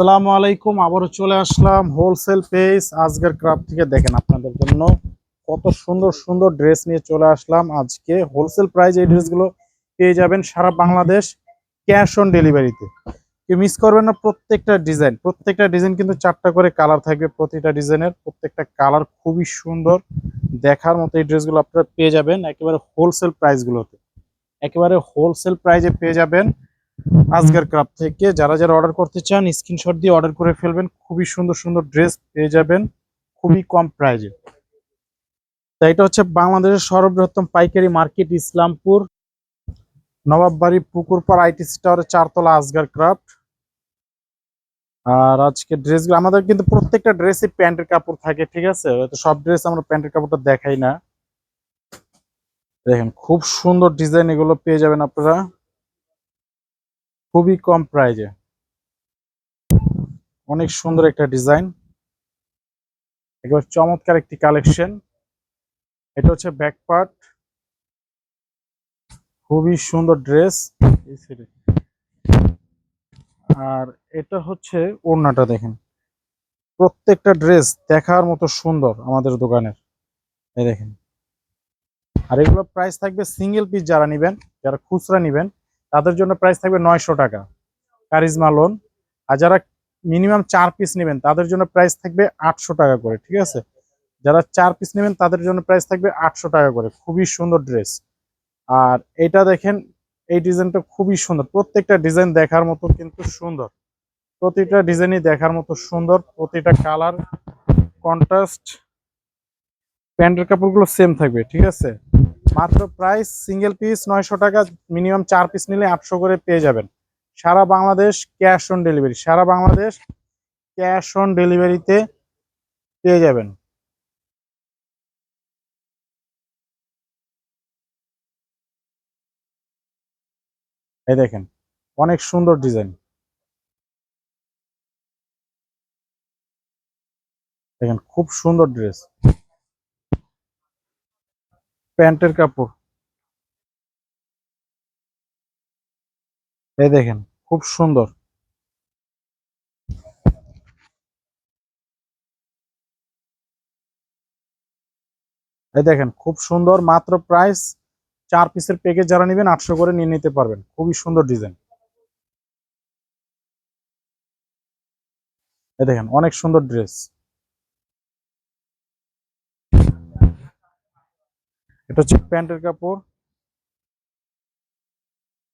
আসসালামু আলাইকুম, আবারও চলে আসলাম হোলসেল পেজ আজকের ক্রাফট থেকে দেখেন আপনাদের জন্য কত সুন্দর সুন্দর ড্রেস নিয়ে চলে আসলাম। আজকে হোলসেল প্রাইস এই ড্রেসগুলো পেয়ে যাবেন সারা বাংলাদেশ ক্যাশ অন ডেলিভারিতে কেউ মিস করবেন না, প্রত্যেকটা ডিজাইন প্রত্যেকটা ডিজাইন কিন্তু চারটা করে কালার থাকবে প্রতিটা ডিজাইনের প্রত্যেকটা কালার খুবই সুন্দর দেখার মতো এই ড্রেসগুলো আপনারা পেয়ে যাবেন একেবারে হোলসেল প্রাইসগুলোতে একেবারে হোলসেল প্রাইজে পেয়ে যাবেন। আজকের ক্লাব থেকে। যারা যারা অর্ডার করতে চান স্ক্রিনশট দিয়ে অর্ডার করে ফেলবেন। খুবই সুন্দর সুন্দর ড্রেস পেয়ে যাবেন। খুবই কম প্রাইজে তা এটা হচ্ছে বাংলাদেশের সর্ববৃহত্তম পাইকারি মার্কেট, ইসলামপুর। নবাববাড়ি পুকুরপাড় আইটি টাওয়ারের চারতলা আজগার ক্রাফট। আর আজকে ড্রেসগুলো আমাদের কিন্তু প্রত্যেকটা ড্রেসই প্যান্টের কাপড় থাকে, ঠিক আছে? হয়তো সব ড্রেস আমরা প্যান্টের কাপড়টা দেখাই না। দেখেন, খুব সুন্দর ডিজাইন এগুলো পেয়ে যাবেন আপনারা। খুবই কম প্রাইজে। অনেক সুন্দর একটা ডিজাইন। এবার চমৎকার একটি কালেকশন। এটা হচ্ছে ব্যাক পার্ট। খুবই সুন্দর ড্রেস। আর এটা হচ্ছে ওড়নাটা দেখেন। প্রত্যেকটা ড্রেস দেখার মতো সুন্দর আমাদের দোকানের। এই দেখেন। আর এগুলো প্রাইস থাকবে সিঙ্গেল পিস যারা নেবেন, যারা খুচরা নেবেন তাদের জন্য প্রাইস থাকবে নয়শো টাকা। কারিজমা লোন আর যারা মিনিমাম চার পিস নেবেন, তাদের জন্য প্রাইস থাকবে আটশো টাকা করে, ঠিক আছে? যারা চার পিস নেবেন, তাদের জন্য প্রাইস থাকবে আটশো টাকা করে। খুবই সুন্দর ড্রেস আর এটা দেখেন, এই ডিজাইনটা খুবই সুন্দর। প্রত্যেকটা ডিজাইন দেখার মতো কিন্তু সুন্দর। প্রতিটা ডিজাইনই দেখার মতো সুন্দর। প্রতিটা কালার কন্ট্রাস্ট প্যান্টের কাপড়গুলো সেম থাকবে, ঠিক আছে? মাত্র প্রাইস সিঙ্গেল পিস নয়শো টাকা মিনিমাম চার পিস নিলে আটশো করে পেয়ে যাবেন। সারা বাংলাদেশ ক্যাশ অন ডেলিভারি সারা বাংলাদেশ ক্যাশ অন ডেলিভারিতে পেয়ে যাবেন। এই দেখেন, অনেক সুন্দর ডিজাইন দেখেন, খুব সুন্দর ড্রেস প্যান্টের কাপড়। এই দেখেন, খুব সুন্দর। এই দেখেন, খুব সুন্দর, মাত্র প্রাইস চার পিসের প্যাকেজ যারা নেবেন আটশো করে নিয়ে নিতে পারবেন। খুবই সুন্দর ডিজাইন এই দেখেন, অনেক সুন্দর ড্রেস এটা হচ্ছে প্যান্টের কাপড়।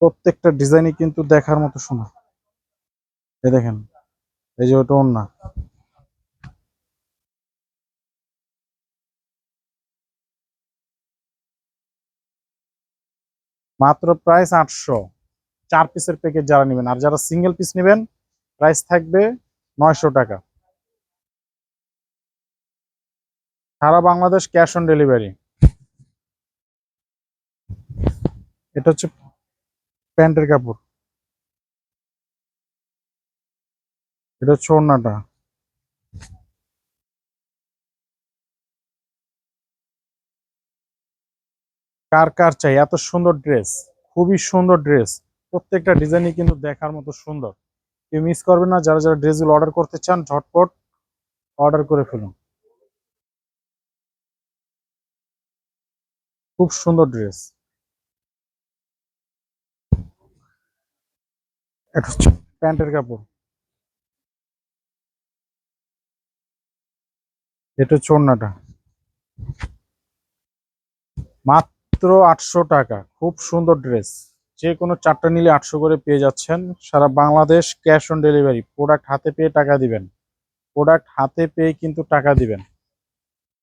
প্রত্যেকটা ডিজাইনই কিন্তু দেখার মতো সুন্দর এই দেখেন, এই যে ওটা ওন্না মাত্র প্রাইস আটশো। চার পিসের প্যাকেজ যারা নেবেন। আর যারা সিঙ্গেল পিস নেবেন প্রাইস থাকবে নয়শো টাকা। সারা বাংলাদেশ ক্যাশ অন ডেলিভারি এটা হচ্ছে প্যান্টের কাপড়। এটা হচ্ছে ওড়নাটা। কার কার চাই? এত সুন্দর ড্রেস, খুবই সুন্দর ড্রেস। প্রত্যেকটা ডিজাইনই কিন্তু দেখার মতো সুন্দর। কেউ মিস করবে না, যারা যারা ড্রেসগুলো অর্ডার করতে চান, ঝটপট অর্ডার করে ফেলুন। খুব সুন্দর ড্রেস। এটা প্যান্টের কাপড়। এটা হচ্ছে মাত্র আটশো টাকা, খুব সুন্দর ড্রেস। যে কোনো চারটা নিলে আটশো করে পেয়ে যাচ্ছেন। সারা Bangladesh cash on delivery. Product হাতে পেয়ে টাকা দিবেন। প্রোডাক্ট হাতে পেয়ে কিন্তু টাকা দিবেন।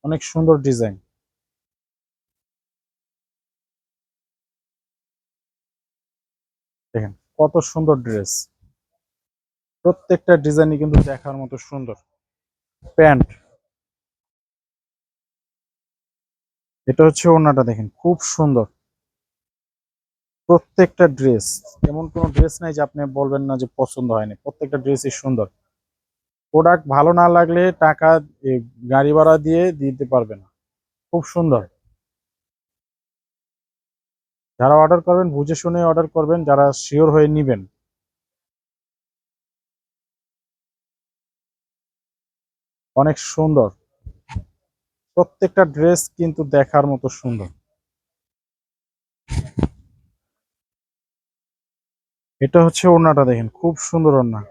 অনেক সুন্দর ডিজাইন। দেখেন। কত সুন্দর ড্রেস প্রত্যেকটা ডিজাইনই কিন্তু দেখার মতো সুন্দর। প্যান্ট এটা হচ্ছে ওড়নাটা দেখেন, খুব সুন্দর। প্রত্যেকটা ড্রেস এমন কোনো ড্রেস নাই যে আপনি বলবেন না যে পছন্দ হয়নি। প্রত্যেকটা ড্রেসই সুন্দর। প্রোডাক্ট ভালো না লাগলে টাকা গাড়ি ভাড়া দিয়ে দিতে পারবে না। খুব সুন্দর। যারা অর্ডার করবেন, বুঝে শুনে অর্ডার করবেন, যারা শিওর হয়ে নিবেন। অনেক সুন্দর। প্রত্যেকটা ড্রেস কিন্তু দেখার মতো সুন্দর। এটা হচ্ছে ওড়নাটা দেখেন, খুব সুন্দর ওড়না।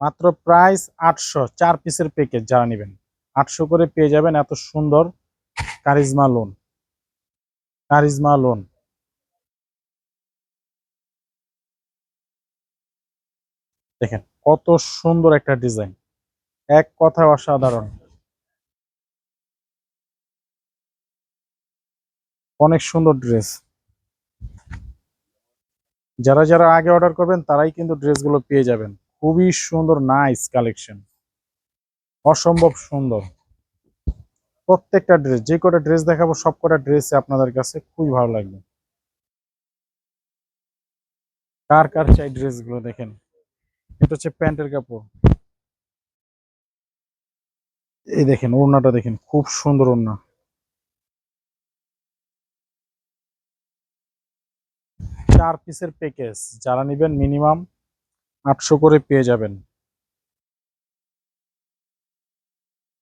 মাত্র প্রাইস আটশো, চার পিসের প্যাকেজ যারা নেবেন। আটশো করে পেয়ে যাবেন, এত সুন্দর। কারিজমা লোন কারিজমা লোন দেখেন, কত সুন্দর একটা ডিজাইন এক কথায় অসাধারণ। অনেক সুন্দর ড্রেস যারা যারা আগে অর্ডার করবেন, তারাই কিন্তু ড্রেসগুলো পেয়ে যাবেন। খুবই সুন্দর নাইস কালেকশন অসম্ভব সুন্দর। প্রত্যেকটা ড্রেস যে কটা ড্রেস দেখাবো, সব কটা ড্রেসে আপনাদের কাছে খুবই ভালো লাগবে। কার কার চাই ড্রেসগুলো দেখেন? এটা হচ্ছে প্যান্টের কাপড়। এই দেখেন, ওড়নাটা দেখেন, খুব সুন্দর ওড়না। চার পিসের প্যাকেজ যারা নেবেন মিনিমাম আটশো করে পেয়ে যাবেন।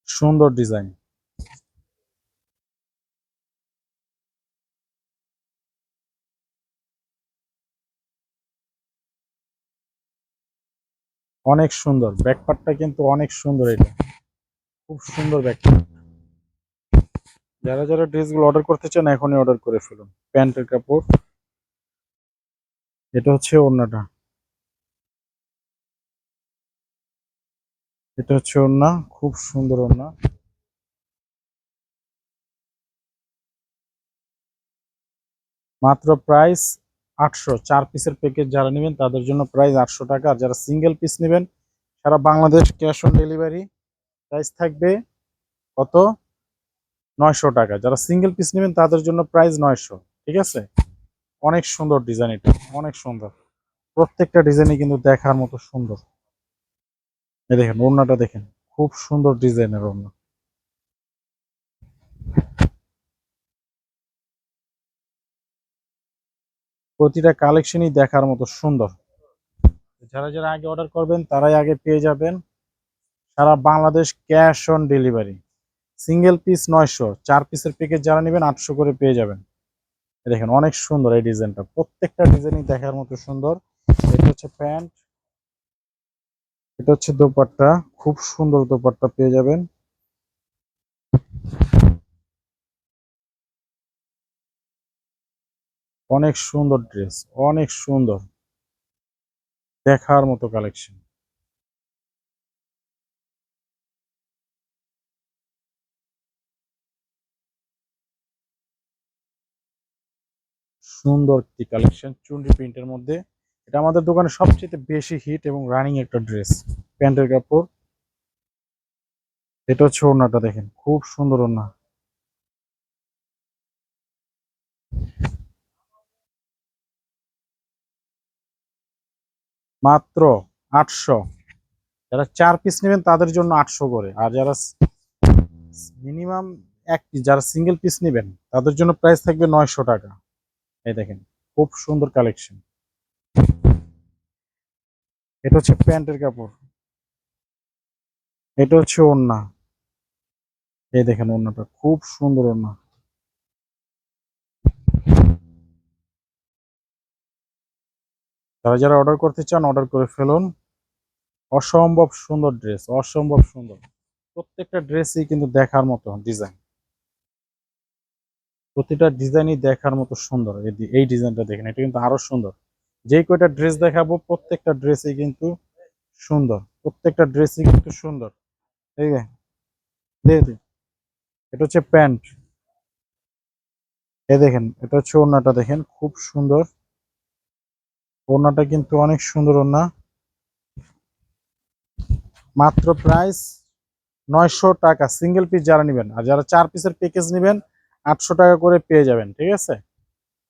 সুন্দর ডিজাইন অনেক সুন্দর। ব্যাকপার্টটা কিন্তু অনেক সুন্দর এটা। খুব সুন্দর ব্যাকপার্ট যারা যারা ড্রেসগুলো অর্ডার করতে চান, এখনই অর্ডার করে ফেলুন। প্যান্টের কাপড়। এটা হচ্ছে ওড়নাটা। এটা হচ্ছে ওড়না। খুব সুন্দর ওড়না। মাত্র প্রাইস আটশো, চার পিসের প্যাকেজ যারা নেবেন তাদের জন্য প্রাইস আটশো টাকা। আর যারা সিঙ্গেল পিস নেবেন, সারা Bangladesh cash on delivery price থাকবে কত? নয়শো টাকা। যারা সিঙ্গেল পিস নেবেন তাদের জন্য প্রাইস নয়শো, ঠিক আছে? অনেক সুন্দর ডিজাইন এটা, অনেক সুন্দর। প্রত্যেকটা ডিজাইনই কিন্তু দেখার মতো সুন্দর। দেখেন, ওড়নাটা দেখেন, খুব সুন্দর ডিজাইনের ওড়না। প্রতিটা কালেকশনই দেখার মতো সুন্দর। যারা যারা আগে অর্ডার করবেন, তারাই আগে পেয়ে যাবেন। সারা Bangladesh cash on delivery single piece নয়শো, চার পিসের প্যাকেজ যারা নেবেন, আটশো করে পেয়ে যাবেন। দেখেন, অনেক সুন্দর এই ডিজাইনটা প্রত্যেকটা ডিজাইনই দেখার মতো সুন্দর। এটা হচ্ছে প্যান্ট এটা হচ্ছে দোপাট্টা। খুব সুন্দর দোপাট্টা পেয়ে যাবেন। অনেক সুন্দর ড্রেস, অনেক সুন্দর। দেখার মতো কালেকশন সুন্দর একটি কালেকশন চুন্ডি প্রিন্টের মধ্যে। এটা আমাদের দোকানে সবচেয়ে বেশি হিট এবং রানিং একটা ড্রেস প্যান্টের কাপড়। এটা হচ্ছে ওড়নাটা দেখেন, খুব সুন্দর ওড়না। মাত্র আটশো। যারা চার পিস নেবেন, তাদের জন্য আটশো করে। আর যারা মিনিমাম এক পিস যারা সিঙ্গেল পিস নেবেন, তাদের জন্য প্রাইস থাকবে নয়শো টাকা। এই দেখেন, খুব সুন্দর কালেকশন এটা হচ্ছে প্যান্টের কাপড়। এটা হচ্ছে ওড়না। এই দেখেন, ওড়নাটা খুব সুন্দর ওড়না। যারা যারা অর্ডার করতে চান অর্ডার করে ফেলুন। অসম্ভব সুন্দর ড্রেস অসম্ভব সুন্দর। প্রত্যেকটা ড্রেসই কিন্তু দেখার মতো ডিজাইন প্রতিটা ডিজাইনই দেখার মতো সুন্দর। এই ডিজাইনটা দেখেন, এটা কিন্তু আরও সুন্দর। যেই কয়টা ড্রেস দেখাবো, প্রত্যেকটা ড্রেসই কিন্তু সুন্দর। প্রত্যেকটা ড্রেসই কিন্তু সুন্দর। ঠিক দে। এটা হচ্ছে প্যান্ট। এ দেখেন, এটা হচ্ছে ওড়নাটা দেখেন, খুব সুন্দর। ওড়নাটা কিন্তু অনেক সুন্দর ওড়না। মাত্র প্রাইস নয়শো টাকা। সিঙ্গেল পিস যারা নেবেন, আর যারা চার পিসের প্যাকেজ নেবেন, আটশো টাকা করে পেয়ে যাবেন, ঠিক আছে?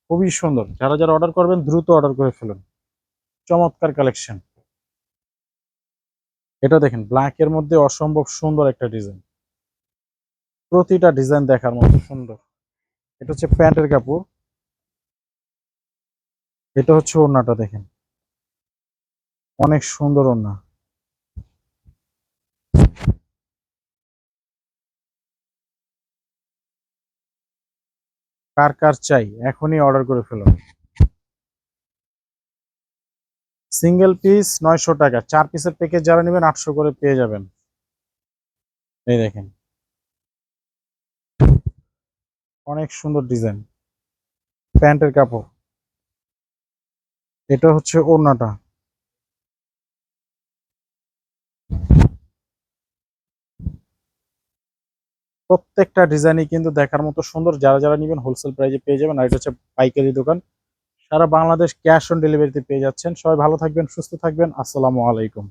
খুবই সুন্দর। যারা যারা অর্ডার করবেন, দ্রুত অর্ডার করে ফেলুন। চমৎকার কালেকশন এটা দেখেন ব্ল্যাক এর মধ্যে অসম্ভব সুন্দর একটা ডিজাইন প্রতিটা ডিজাইন দেখার মতো সুন্দর। এটা হচ্ছে প্যান্টের কাপড়। এটা হচ্ছে ওড়নাটা দেখেন। অনেক সুন্দর ওড়না। কার কার চাই, এখনই অর্ডার করে ফেল। সিঙ্গেল পিস নয়শো টাকা, চার পিসের প্যাকেজ যারা নেবেন আটশো করে পেয়ে যাবেন। এই দেখেন। অনেক সুন্দর ডিজাইন প্যান্টের কাপড়। এটা হচ্ছে ওড়নাটা। প্রত্যেকটা ডিজাইনই কিন্তু দেখার মতো সুন্দর। যারা যারা নেবেন হোলসেল প্রাইজে পেয়ে যাবেন, আর এটা হচ্ছে পাইকারি দোকান। সারা বাংলাদেশ ক্যাশ অন ডেলিভারিতে পেয়ে যাচ্ছেন। সবাই ভালো থাকবেন, সুস্থ থাকবেন। আসসালামু আলাইকুম।